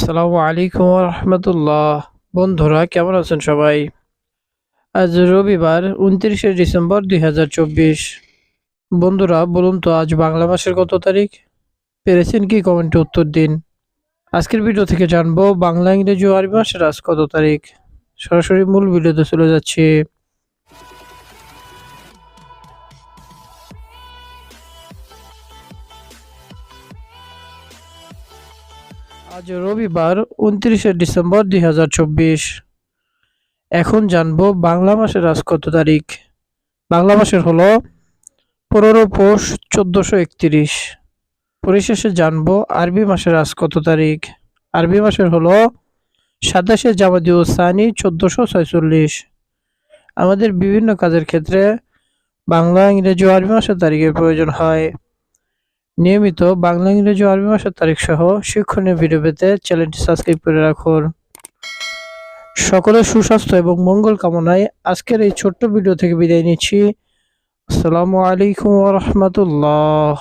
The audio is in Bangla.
আসসালামু আলাইকুম রহমতুল্লাহ বন্ধুরা, কেমন আছেন সবাই? আজ রবিবার, উনত্রিশে ডিসেম্বর দুই হাজার চব্বিশ। বন্ধুরা, বলুন তো, আজ বাংলা মাসের কত তারিখ? পেরেছেন কি কমেন্টে উত্তর দিন। আজকের ভিডিও থেকে জানব, বাংলা, ইংরেজি ও আরবি মাসের আজ কত তারিখ? সরাসরি মূল ভিডিওতে চলে যাচ্ছি। আজ রবিবার, উনত্রিশে ডিসেম্বর দুই হাজার চব্বিশ। এখন জানব বাংলা মাসের আজ কত তারিখ। বাংলা মাসের হলো পনেরো পৌষ চোদ্দশো একত্রিশ। পরিশেষে জানব আরবি মাসের আজ কত তারিখ। আরবি মাসের হলো সাতাশে জামাদি সানি চোদ্দশো ছয়চল্লিশ। আমাদের বিভিন্ন কাজের ক্ষেত্রে বাংলা, ইংরেজি ও আরবি মাসের তারিখের প্রয়োজন হয়। নিয়মিত বাংলা, ইংরেজি আরবি মাসের তারিখ সহ শিক্ষণীয় ভিডিও পেতে চ্যানেলটি সাবস্ক্রাইব করে রাখুন। সকলের সুস্বাস্থ্য এবং মঙ্গল কামনায় আজকের এই ছোট্ট ভিডিও থেকে বিদায় নিচ্ছি। আসসালামু আলাইকুম রহমতুল্লাহ।